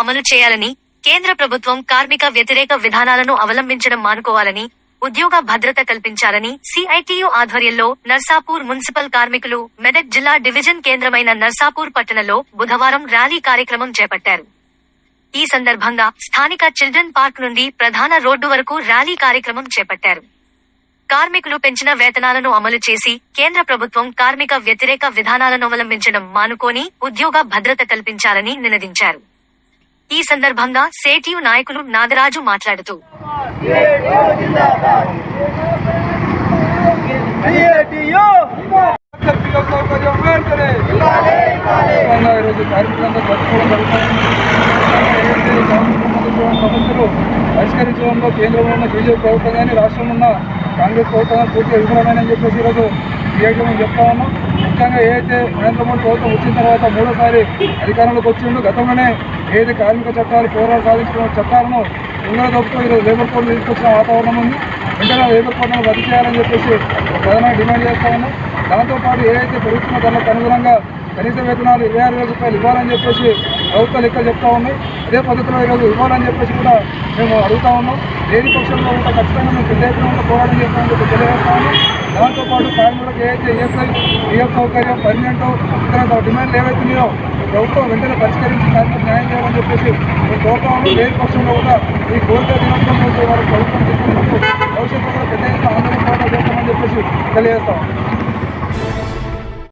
అమలు చేయాలని కేంద్ర ప్రభుత్వం కార్మిక వ్యతిరేక విధానాలను అవలంబించడం మానుకోవాలని ఉద్యోగ భద్రత కల్పించాలని సిఐటియు ఆధ్వర్యంలో నర్సాపూర్ మున్సిపల్ కార్మికులు మెదక్ జిల్లా డివిజన్ కేంద్రమైన నర్సాపూర్ పట్టణంలో బుధవారం ర్యాలీ కార్యక్రమం చేపట్టారు. ఈ సందర్భంగా స్థానిక చిల్డ్రన్ పార్క్ నుండి ప్రధాన రోడ్డు వరకు ర్యాలీ కార్యక్రమం చేపట్టారు. కార్మికులు పెంచిన వేతనాలను అమలు చేసి కేంద్ర ప్రభుత్వం కార్మిక వ్యతిరేక విధానాలను అవలంబించడం మానుకొని ఉద్యోగ భద్రత కల్పించాలని నినదించారు. ఈ సందర్భంగా సేటియు నాయకులు నాగరాజు మాట్లాడుతూ. సిఐటియు సమస్యలు పరిష్కరించడంలో కేంద్రంలో ఉన్న బీజేపీ ప్రభుత్వం కానీ రాష్ట్రంలో ఉన్న కాంగ్రెస్ ప్రభుత్వం కానీ పూర్తిగా విఫలమైనని చెప్పేసి ఈరోజు సిఐటి చెప్తా ఉన్నాం ముఖ్యంగా ఏదైతే నరేంద్ర మోడీ ప్రభుత్వం వచ్చిన తర్వాత మూడోసారి అధికారంలోకి వచ్చిండు గతంలోనే ఏదైతే కార్మిక చట్టాలు పోరాటం సాధించిన చట్టాలను ఉంగర దొప్పుతో ఈరోజు లేబర్ కోడ్ తీసుకొచ్చిన వాతావరణం ఉంది. వెంటనే లేబర్ కోడ్ను రద్దు చేయాలని చెప్పేసి ప్రధానంగా డిమాండ్ చేస్తా ఉన్నాం. దాంతోపాటు ఏదైతే పెరుగుతున్న ధరలకు అనుగుణంగా కనీస వేతనాలు ఇరవై ఆరు వేల రూపాయలు ఇవ్వాలని చెప్పేసి ప్రభుత్వ లెక్కలు చెప్తా ఉన్నాయి అదే పద్ధతిలో ఈరోజు ఇవ్వాలని చెప్పేసి కూడా మేము అడుగుతా ఉన్నాం. లేని పక్షంలో కూడా ఖచ్చితంగా మేము పెద్ద ఎత్తున పోరాటం చేస్తామని చెప్పి తెలియజేస్తా ఉన్నాం. దాంతోపాటు కార్మికులకు ఏదైతే ఈఎస్ఐ ఈఎఫ్ సౌకర్యం పర్మనెంట్ ఇతర డిమాండ్లు ఏవైతున్నాయో ప్రభుత్వం వెంటనే పరిష్కరించి కార్మికులకు న్యాయం చేయాలని చెప్పేసి మేము కోరుతా ఉన్నాం. లేని పక్షంలో కూడా ఈ కోరిక దినోత్సవం వారు ప్రభుత్వం తీసుకున్నప్పుడు భవిష్యత్తులో కూడా పెద్ద ఎత్తున ఆందోళన పోరాటం చేస్తామని చెప్పేసి తెలియజేస్తాం